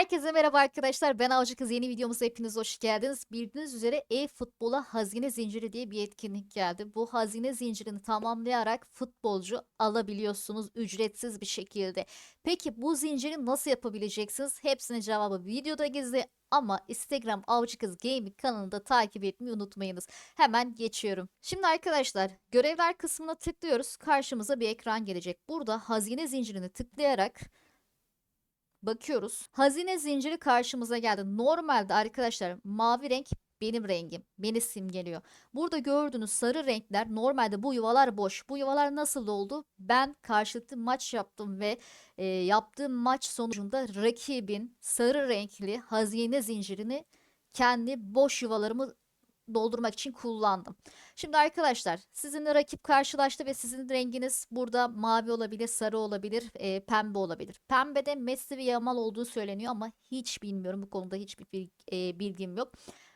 Herkese merhaba arkadaşlar. Ben Avcı Kız. Yeni videomuza hepiniz hoş geldiniz. Bildiğiniz üzere e-futbola hazine zinciri diye bir etkinlik geldi. Bu hazine zincirini tamamlayarak futbolcu alabiliyorsunuz ücretsiz bir şekilde. Peki bu zinciri nasıl yapabileceksiniz? Hepsinin cevabı videoda gizli ama Instagram Avcı Kız Gaming kanalında takip etmeyi unutmayınız. Hemen geçiyorum. Şimdi arkadaşlar görevler kısmına tıklıyoruz. Karşımıza bir ekran gelecek. Burada hazine zincirini tıklayarak Bakıyoruz. Hazine zinciri karşımıza geldi. Normalde arkadaşlar mavi renk benim rengim. Beni simgeliyor. Burada gördüğünüz sarı renkler normalde bu yuvalar boş. Bu yuvalar nasıl oldu? Ben karşılıklı maç yaptım ve e, yaptığım maç sonucunda rakibin sarı renkli hazine zincirini kendi boş yuvalarımı doldurmak için kullandım. Şimdi arkadaşlar sizinle rakip karşılaştı ve sizin renginiz burada mavi olabilir, sarı olabilir, e, pembe olabilir. Pembede Messi ve Yamal olduğu söyleniyor ama hiç bilmiyorum. Bu konuda hiçbir e, bilgim yok.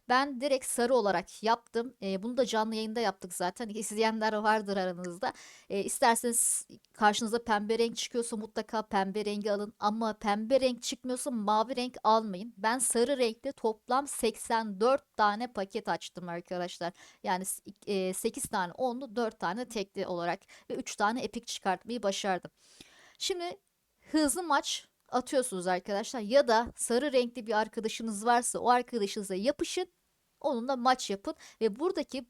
Ben direkt sarı olarak yaptım. E, bunu da canlı yayında yaptık zaten. İzleyenler vardır aranızda. E, isterseniz karşınıza pembe renk çıkıyorsa mutlaka pembe rengi alın. Ama pembe renk çıkmıyorsa mavi renk almayın. Ben sarı renkli toplam 84 tane paket açtım arkadaşlar. Yani e, 8 tane onlu 4 tane tekli olarak ve 3 tane epik çıkartmayı başardım. Şimdi hızlı maç atıyorsunuz arkadaşlar ya da sarı renkli bir arkadaşınız varsa o arkadaşınıza yapışın onunla maç yapın ve buradaki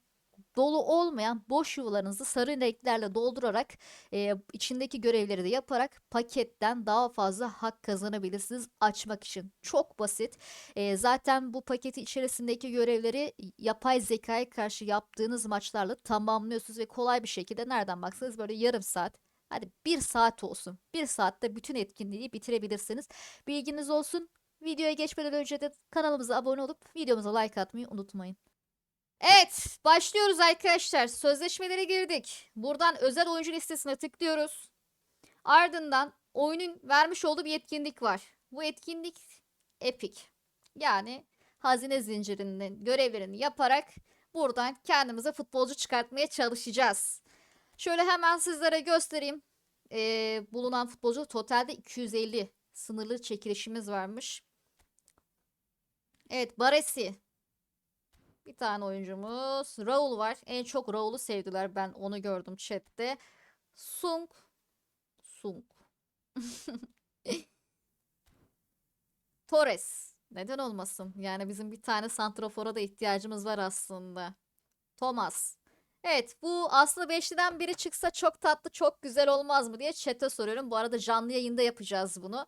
dolu olmayan boş yuvalarınızı sarı renklerle doldurarak e, içindeki görevleri de yaparak paketten daha fazla hak kazanabilirsiniz açmak için. Çok basit. E, zaten bu paketi içerisindeki görevleri yapay zekaya karşı yaptığınız maçlarla tamamlıyorsunuz ve kolay bir şekilde nereden baksanız böyle yarım saat Hadi bir saat olsun. Bir saatte bütün etkinliği bitirebilirsiniz. Bilginiz olsun. Videoya geçmeden önce de kanalımıza abone olup videomuza like atmayı unutmayın. Evet, başlıyoruz arkadaşlar. Sözleşmelere girdik. Buradan özel oyuncu listesine tıklıyoruz. Ardından oyunun vermiş olduğu bir etkinlik var. Bu etkinlik Epic. Yani hazine zincirinin görevlerini yaparak buradan kendimize futbolcu çıkartmaya çalışacağız. Şöyle hemen sizlere göstereyim. Ee, bulunan futbolcu totalde 250 sınırlı çekilişimiz varmış. Evet Baresi. Bir tane oyuncumuz. Raul var. En çok Raul'u sevdiler. Ben onu gördüm chatte. Sung. Sung. Torres. Neden olmasın? Yani bizim bir tane santrafora da ihtiyacımız var aslında. Thomas. Evet bu aslında beşliden biri çıksa çok tatlı çok güzel olmaz mı diye chat'e soruyorum. Bu arada canlı yayında yapacağız bunu.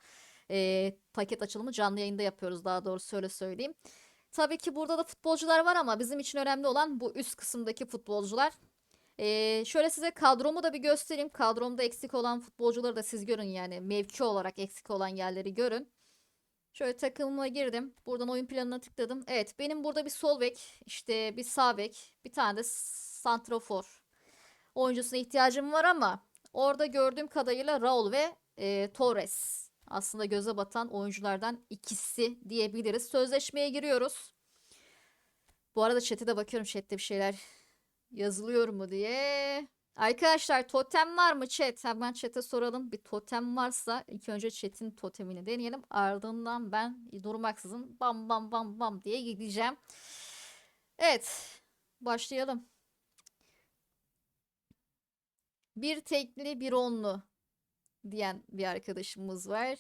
Ee, paket açılımı canlı yayında yapıyoruz daha doğrusu öyle söyleyeyim. Tabii ki burada da futbolcular var ama bizim için önemli olan bu üst kısımdaki futbolcular. Ee, şöyle size kadromu da bir göstereyim. Kadromda eksik olan futbolcuları da siz görün yani mevki olarak eksik olan yerleri görün. Şöyle takımıma girdim. Buradan oyun planına tıkladım. Evet benim burada bir sol bek, işte bir sağ bek, bir tane de santrofor oyuncusuna ihtiyacım var ama orada gördüğüm kadarıyla Raul ve e, Torres aslında göze batan oyunculardan ikisi diyebiliriz. Sözleşmeye giriyoruz. Bu arada chat'e de bakıyorum chat'te bir şeyler yazılıyor mu diye. Arkadaşlar totem var mı chat? Hemen chat'e soralım. Bir totem varsa ilk önce chat'in totemini deneyelim. Ardından ben durmaksızın bam bam bam bam diye gideceğim. Evet. Başlayalım. Bir tekli bir onlu diyen bir arkadaşımız var.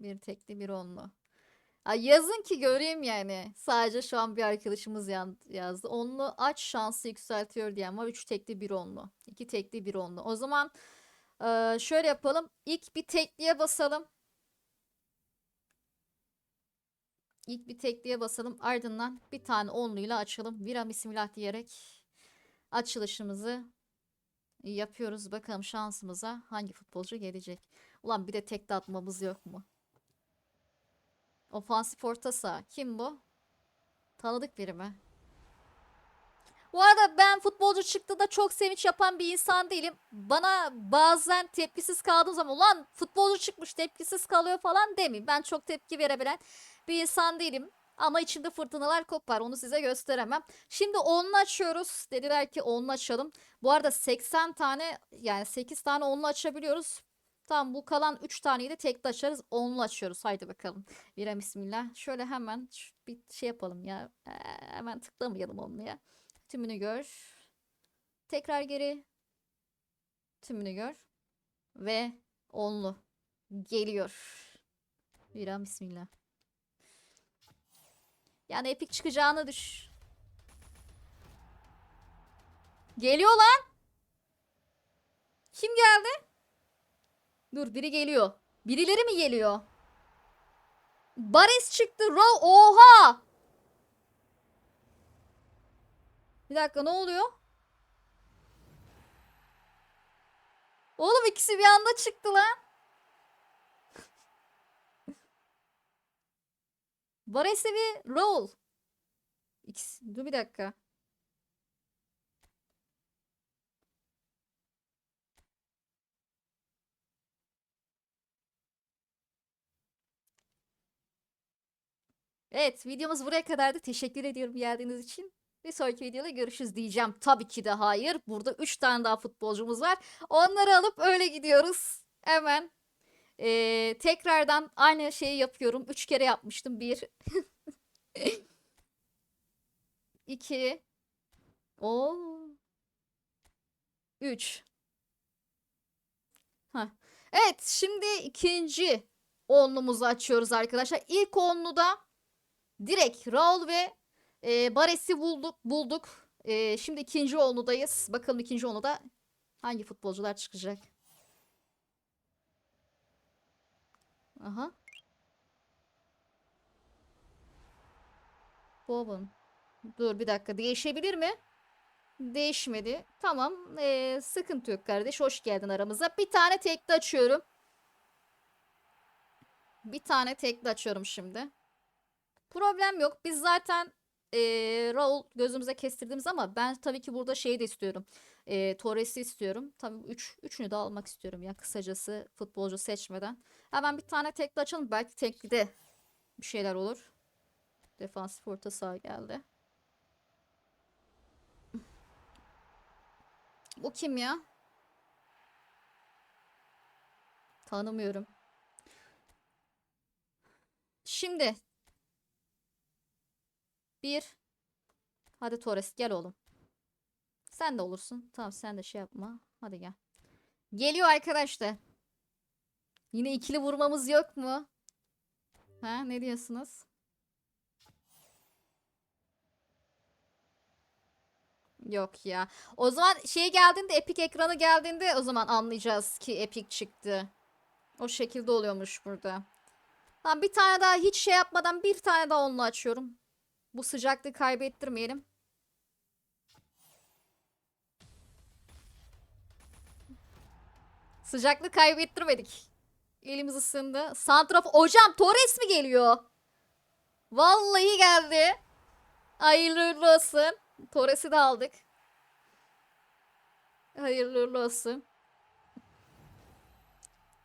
Bir tekli bir onlu. Ay yazın ki göreyim yani. Sadece şu an bir arkadaşımız yazdı. Onlu aç şansı yükseltiyor diyen var. Üç tekli bir onlu. İki tekli bir onlu. O zaman eee, şöyle yapalım. İlk bir tekliye basalım. İlk bir tekliye basalım. Ardından bir tane onluyla açalım. Vira bismillah diyerek açılışımızı yapıyoruz. Bakalım şansımıza hangi futbolcu gelecek. Ulan bir de tek de atmamız yok mu? Ofansif orta saha. Kim bu? Tanıdık biri mi? Bu arada ben futbolcu çıktığında çok sevinç yapan bir insan değilim. Bana bazen tepkisiz kaldığım zaman ulan futbolcu çıkmış tepkisiz kalıyor falan demeyin. Ben çok tepki verebilen bir insan değilim. Ama içimde fırtınalar kopar. Onu size gösteremem. Şimdi onlu açıyoruz. Dediler ki onlu açalım. Bu arada 80 tane yani 8 tane onlu açabiliyoruz. Tamam bu kalan 3 taneyi de tekli açarız. Onlu açıyoruz. Haydi bakalım. Bira bismillah. Şöyle hemen bir şey yapalım ya. Ee, hemen tıklamayalım onluya. Tümünü gör. Tekrar geri. Tümünü gör. Ve onlu. Geliyor. Bira bismillah. Yani epik çıkacağını düş. Geliyor lan. Kim geldi? Dur biri geliyor. Birileri mi geliyor? Baris çıktı. Ro Oha! Bir dakika ne oluyor? Oğlum ikisi bir anda çıktı lan. Baris'e bir roll. İkisi. Dur bir dakika. Evet videomuz buraya kadardı. Teşekkür ediyorum geldiğiniz için. Bir sonraki videoda görüşürüz diyeceğim. Tabii ki de hayır. Burada 3 tane daha futbolcumuz var. Onları alıp öyle gidiyoruz. Hemen. Ee, tekrardan aynı şeyi yapıyorum. 3 kere yapmıştım. 1 2 O 3 Ha. Evet, şimdi ikinci onlumuzu açıyoruz arkadaşlar. İlk onluda direkt Raul ve e, Bares'i bulduk. bulduk. E, şimdi ikinci onludayız. Bakalım ikinci onluda hangi futbolcular çıkacak. Aha. Bowen. Dur bir dakika değişebilir mi? Değişmedi. Tamam. ee, sıkıntı yok kardeş. Hoş geldin aramıza. Bir tane tekli açıyorum. Bir tane tekli açıyorum şimdi. Problem yok. Biz zaten ee, Raul gözümüze kestirdiğimiz ama ben tabii ki burada şeyi de istiyorum. E, Torres'i istiyorum. Tabii üç, üçünü de almak istiyorum ya kısacası futbolcu seçmeden. Hemen bir tane tekli açalım. Belki tekli de bir şeyler olur. Defansif orta saha geldi. Bu kim ya? Tanımıyorum. Şimdi. Bir. Hadi Torres gel oğlum. Sen de olursun. Tamam sen de şey yapma. Hadi gel. Geliyor arkadaşlar. Yine ikili vurmamız yok mu? Ha ne diyorsunuz? Yok ya. O zaman şey geldiğinde Epic ekranı geldiğinde o zaman anlayacağız ki Epic çıktı. O şekilde oluyormuş burada. Tamam bir tane daha hiç şey yapmadan bir tane daha onunla açıyorum. Bu sıcaklığı kaybettirmeyelim. Sıcaklığı kaybettirmedik. Elimiz ısındı. Santraf hocam Torres mi geliyor? Vallahi geldi. Hayırlı olsun. Torres'i de aldık. Hayırlı olsun.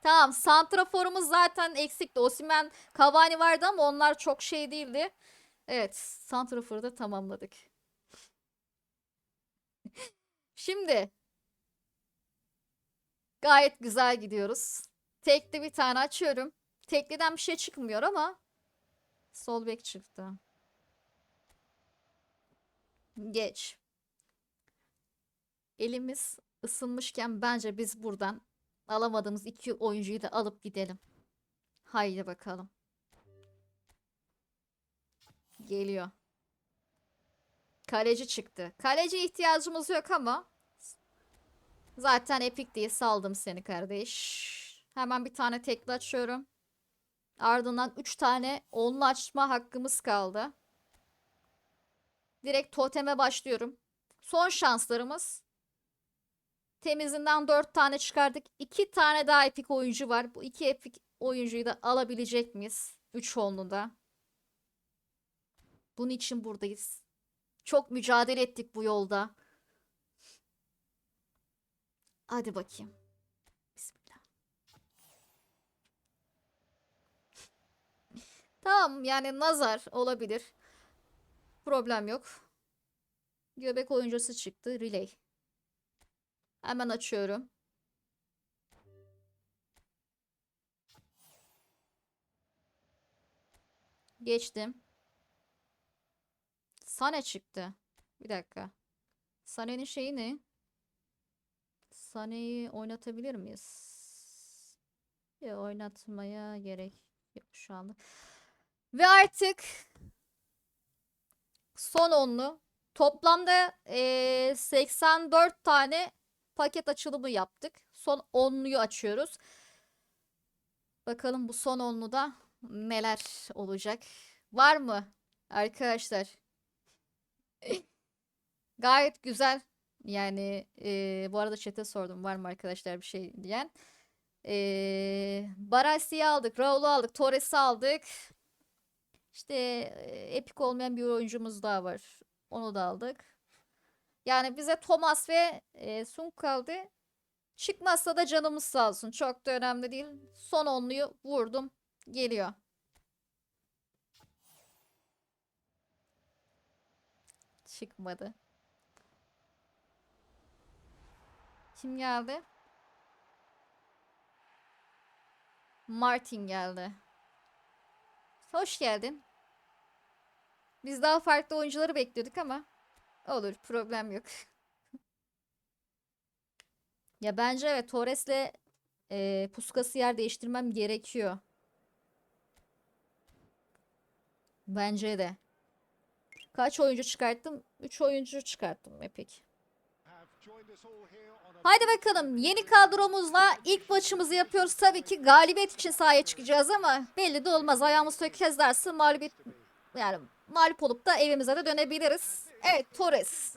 Tamam, santraforumuz zaten eksikti. Osimhen, Cavani vardı ama onlar çok şey değildi. Evet, santraforu da tamamladık. Şimdi gayet güzel gidiyoruz. Tekli bir tane açıyorum. Tekliden bir şey çıkmıyor ama sol bek çıktı. Geç. Elimiz ısınmışken bence biz buradan alamadığımız iki oyuncuyu da alıp gidelim. Haydi bakalım. Geliyor. Kaleci çıktı. Kaleci ihtiyacımız yok ama zaten epik diye saldım seni kardeş. Hemen bir tane tekli açıyorum. Ardından 3 tane onlu açma hakkımız kaldı. Direkt toteme başlıyorum. Son şanslarımız. Temizinden 4 tane çıkardık. 2 tane daha epik oyuncu var. Bu iki epik oyuncuyu da alabilecek miyiz? 3 onluda. Bunun için buradayız. Çok mücadele ettik bu yolda. Hadi bakayım. Bismillah. tamam yani nazar olabilir. Problem yok. Göbek oyuncusu çıktı. Relay. Hemen açıyorum. Geçtim. Sane çıktı. Bir dakika. Sane'nin şeyi ne? Sane'yi oynatabilir miyiz? Ya oynatmaya gerek yok şu anda. Ve artık son onlu. Toplamda eee, 84 tane paket açılımı yaptık. Son onluyu açıyoruz. Bakalım bu son onluda neler olacak. Var mı arkadaşlar? Gayet güzel. Yani eee, bu arada chat'e sordum var mı arkadaşlar bir şey diyen. Eee Barasi'yi aldık, Raul'u aldık, Torres'i aldık. İşte eee, epik olmayan bir oyuncumuz daha var. Onu da aldık. Yani bize Thomas ve eee Sung kaldı. Çıkmazsa da canımız sağ olsun. Çok da önemli değil. Son onluyu vurdum. Geliyor. Çıkmadı. Kim geldi? Martin geldi. Hoş geldin. Biz daha farklı oyuncuları bekliyorduk ama olur problem yok. Ya bence evet Torres'le e, Puskas'ı yer değiştirmem gerekiyor. Bence de. Kaç oyuncu çıkarttım? 3 oyuncu çıkarttım Epik. Haydi bakalım yeni kadromuzla ilk maçımızı yapıyoruz. Tabii ki galibiyet için sahaya çıkacağız ama belli de olmaz. Ayağımız tökezlerse mağlubiyet yani mağlup olup da evimize de dönebiliriz. Evet Torres.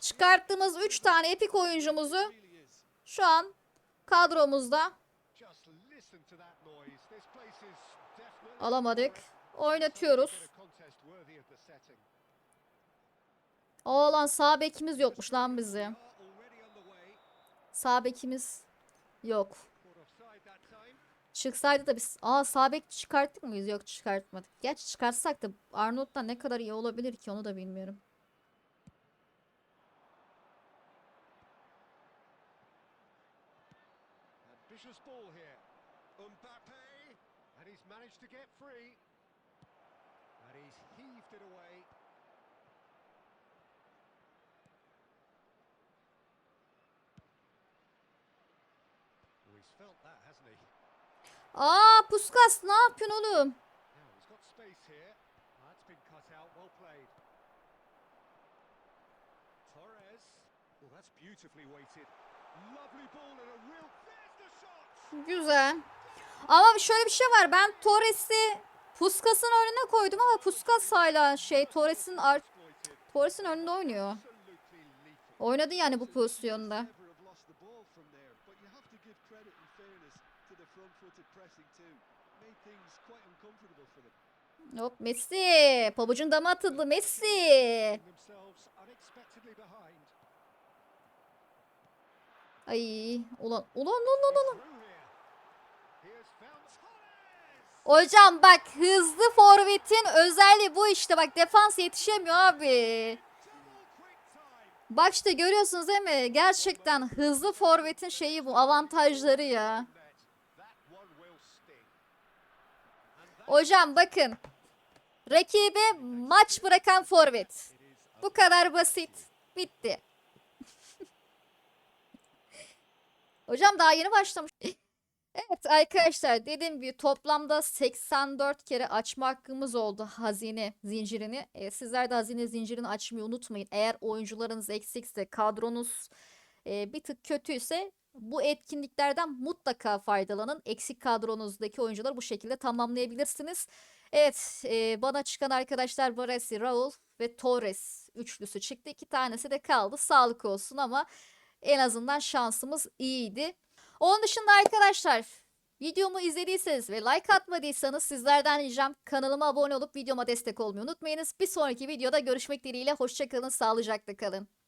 Çıkarttığımız 3 tane epik oyuncumuzu şu an kadromuzda alamadık. Oynatıyoruz. Oğlan sağ bekimiz yokmuş lan bizi. Sağ bekimiz yok. Çıksaydı da biz aa sağ bek çıkarttık mıyız? Yok çıkartmadık. Gerçi çıkartsak da Arnold'dan ne kadar iyi olabilir ki onu da bilmiyorum. Mbappe, and he's managed to get free. And he's heaved it away. A real. There's the shot. Güzel. Ama şöyle bir şey var. Ben Torres'i Puskas'ın önüne koydum ama Puskas hala şey Torres'in. Torres'in önünde oynuyor. Oynadı yani bu pozisyonda. Hop Messi. Pabucun dama atıldı Messi. Ay ulan ulan ulan ulan. Hocam bak hızlı forvetin özelliği bu işte bak defans yetişemiyor abi. Bak işte görüyorsunuz değil mi? Gerçekten hızlı forvetin şeyi bu avantajları ya. Hocam bakın. Rakibe maç bırakan forvet. Bu kadar basit. Bitti. Hocam daha yeni başlamış. Evet arkadaşlar dediğim gibi toplamda 84 kere açma hakkımız oldu hazine zincirini. E, sizler de hazine zincirini açmayı unutmayın. Eğer oyuncularınız eksikse, kadronuz e, bir tık kötüyse bu etkinliklerden mutlaka faydalanın. Eksik kadronuzdaki oyuncuları bu şekilde tamamlayabilirsiniz. Evet, e, bana çıkan arkadaşlar Baresi, Raul ve Torres üçlüsü çıktı. İki tanesi de kaldı. Sağlık olsun ama en azından şansımız iyiydi. Onun dışında arkadaşlar videomu izlediyseniz ve like atmadıysanız sizlerden ricam kanalıma abone olup videoma destek olmayı unutmayınız. Bir sonraki videoda görüşmek dileğiyle. Hoşçakalın, sağlıcakla kalın.